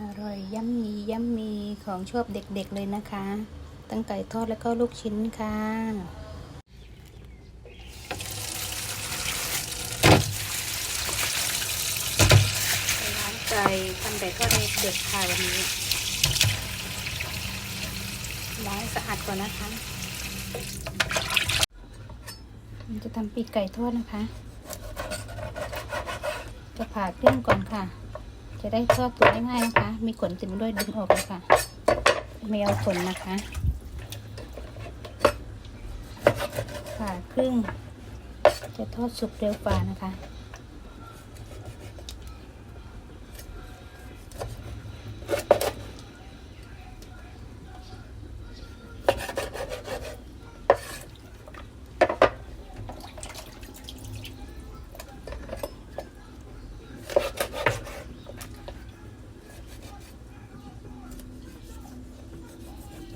อร่อยยัมมียัมมีของชอบเด็กๆเลยนะคะ ตั้งไก่ทอดแล้วก็ลูกชิ้นค่ะไปล้างไก่ทำไก่ทอดให้เด็กค่ะวันนี้ล้างให้สะอาดก่อนนะคะมันจะทำปีกไก่ทอดนะคะ จะผ่าครึ่งก่อนค่ะ จะได้ทอดตัวง่ายๆนะคะ มีขนติดมาด้วยดึงออกเลยค่ะ ไม่เอาขนนะคะผ่าครึ่ง จะทอดสุกเร็วกว่านะคะ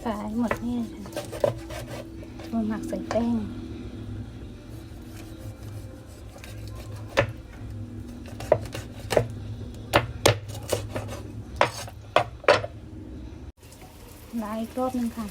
สายหมดนี่เลยค่ะมาหมักใส่แป้ง ล้างอีกรอบนึงค่ะ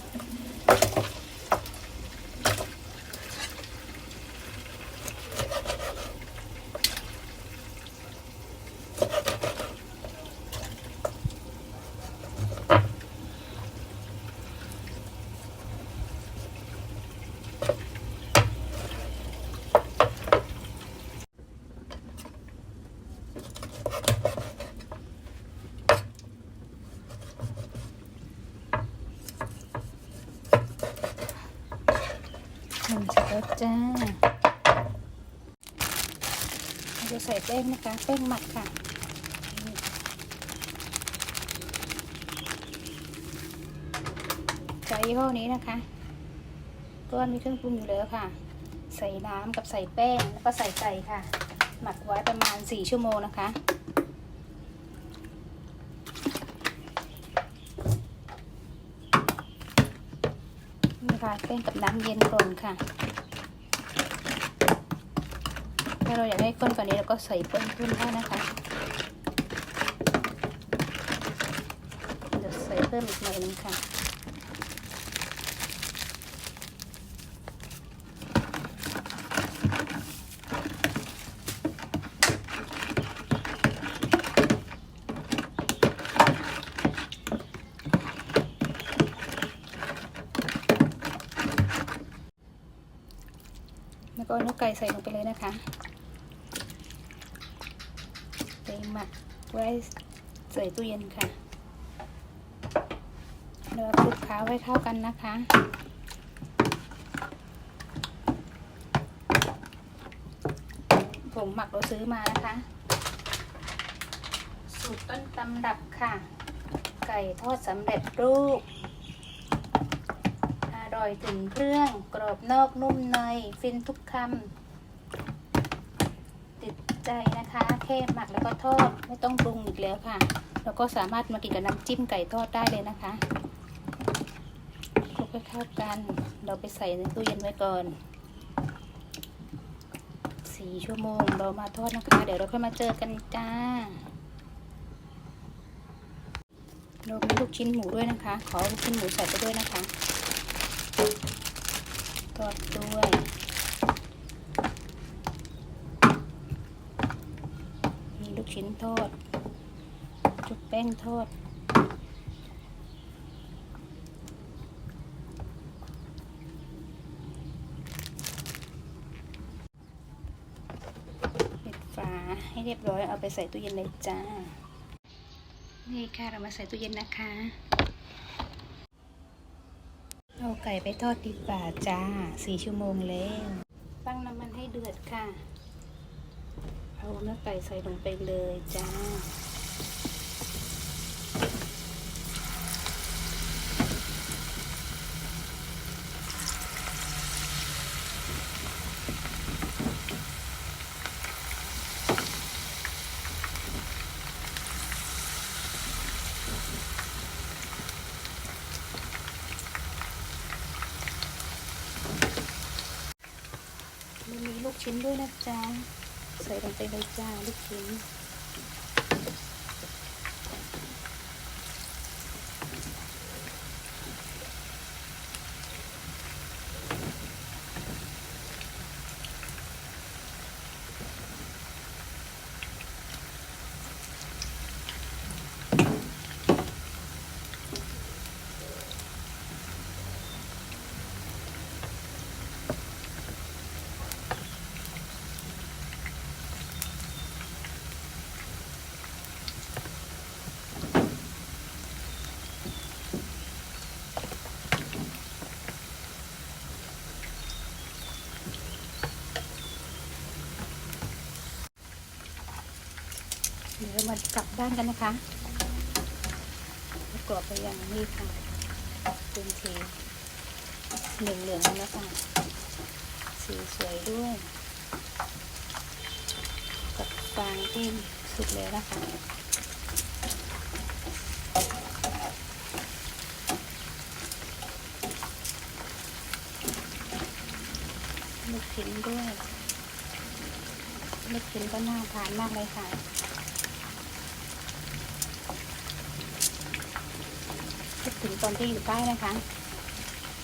หนึ่งเสร็จแล้วจ้าเราจะใส่แป้งนะคะแป้งหมักค่ะใช้ยี่ห้อนี้นะคะก้อนมีเครื่องปรุงอยู่แล้วค่ะ ใส่น้ำกับใส่แป้งแล้วก็ใส่ไก่ค่ะ หมักไว้ประมาณ 4 ชั่วโมงนะคะ เต้นกับน้ำเย็นก่อนค่ะ ถ้าเราอยากให้ข้นกว่านี้เราก็ใส่เพิ่มขึ้นได้นะคะเดี๋ยวใส่เพิ่มอีกหน่อยนึงค่ะ แล้วก็เนื้อไก่ใส่ลงไปเลยนะคะไปหมักไว้ใส่ตู้เย็นค่ะแล้วคลุกเคล้าให้เข้ากันนะคะผมหมักเราซื้อมานะคะ สูตรต้นตำรับค่ะ ไก่ทอดสำเร็จรูป ร่อยถึงเครื่อง กรอบนอกนุ่มใน ฟินทุกคำติดใจนะคะ แค่หมักแล้วก็ทอด ไม่ต้องปรุงอีกแล้วค่ะ แล้วก็สามารถมากินกับน้ำจิ้มไก่ทอดได้เลยนะคะคลุกให้เข้ากัน เราไปใส่ในตู้เย็นไว้ก่อนสี่ชั่วโมง เรามาทอดนะคะ เดี๋ยวเราค่อยมาเจอกันจ้าเรามีลูกชิ้นหมูด้วยนะคะ ขอลูกชิ้นหมูใส่ไปด้วยนะคะ ทอดด้วยมีลูกชิ้นทอด จุกแป้งทอด ปิดฝาให้เรียบร้อยเอาไปใส่ตู้เย็นเลยจ้า นี่ค่ะเรามาใส่ตู้เย็นนะคะ เอาไก่ไปทอดดีกว่าจ้าสี่ชั่วโมงแล้ว ตั้งน้ำมันให้เดือดค่ะ เอาเนื้อไก่ใส่ลงไปเลยจ้า มีลูกชิ้นด้วยนะจ๊ะ ใส่ลงไปเลยจ้าลูกชิ้น กลับด้านกันนะคะประกอบไปอย่างนี้ค่ะเป็นสีเหลืองเหลืองๆแล้วค่ะสีสวยด้วยกับฟางที่สุดเลยนะคะลูกชิ้นด้วยลูกชิ้นก็น่าทานมากเลยค่ะ คิด ถึงตอนที่อยู่ใต้นะคะ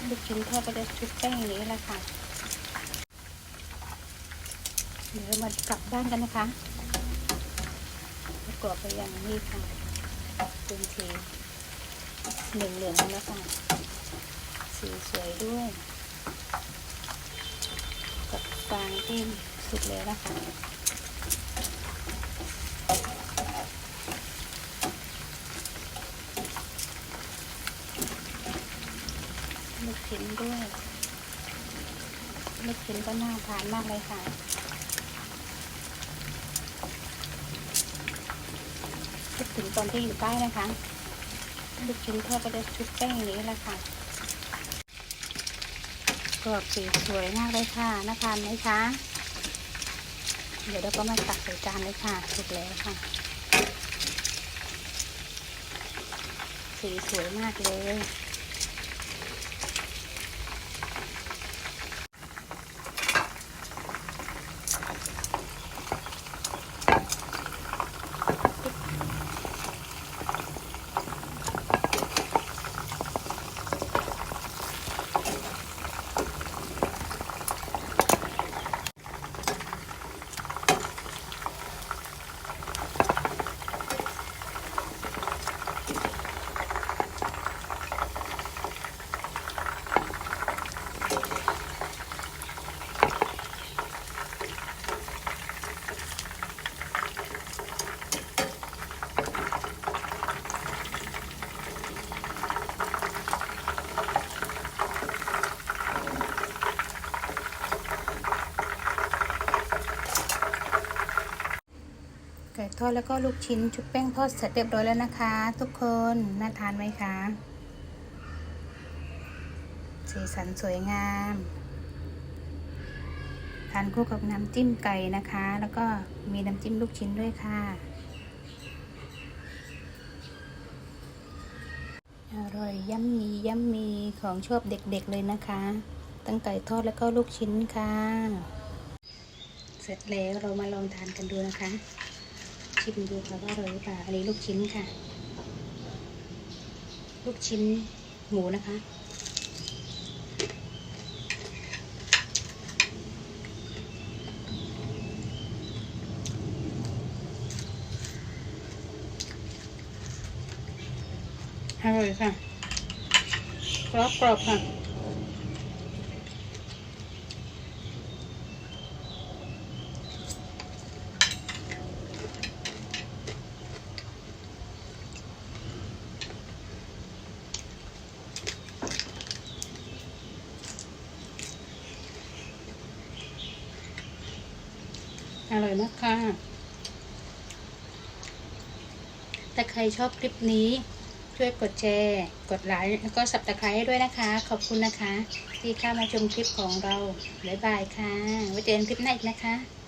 ลูกชิ้นทอดก็จะชุบแป้งอย่างนี้แหละค่ะ เดี๋ยวมากลับด้านกันนะคะประกอบไปอย่างนี้ค่ะเป็นสีเหลืองเหลืองๆแล้วค่ะสีสวยด้วยกับฟางที่สุดเลยนะคะ ลูกชิ้นด้วย ลู กชิ้นก็น่าทานมากเลยค่ะ คิดถึงตอนที่อยู่ใต้นะคะลูกชิ้นทอดก็จะชุบแป้งอย่างนี้แหละค่ะกรอบสีสวยมากเลยค่ะน่าทานไหมคะ เดี๋ยวเราก็มาตักใส่จานเลยค่ะถูกแล้วค่ะ สีสวยมากเลย ทอดแล้วก็ลูกชิ้นชุบแป้งทอดเสร็จเรียบร้อยแล้วนะคะ ทุกคนน่าทานไหมคะ สีสันสวยงาม ทานคู่กับน้ำจิ้มไก่นะคะ แล้วก็มีน้ำจิ้มลูกชิ้นด้วยค่ะอร่อยย่ำมีย่ำมีของชอบเด็กๆเลยนะคะ ตั้งไก่ทอดแล้วก็ลูกชิ้นค่ะ เสร็จแล้วเรามาลองทานกันดูนะคะ ชิมดูค่ะว่าอร่อยหรือเปล่าอันนี้ลูกชิ้นค่ะ ลูกชิ้นหมูนะคะอร่อยค่ะกรอบกรอบๆค่ะ อร่อยมากค่ะ ถ้าใครชอบคลิปนี้ ช่วยกดแชร์ กดไลค์ แล้วก็สับตะไคร้ให้ด้วยนะคะ ขอบคุณนะคะ ที่เข้ามาชมคลิปของเรา บ๊ายบายค่ะ ไว้เจอกันคลิปหน้าอีกนะคะ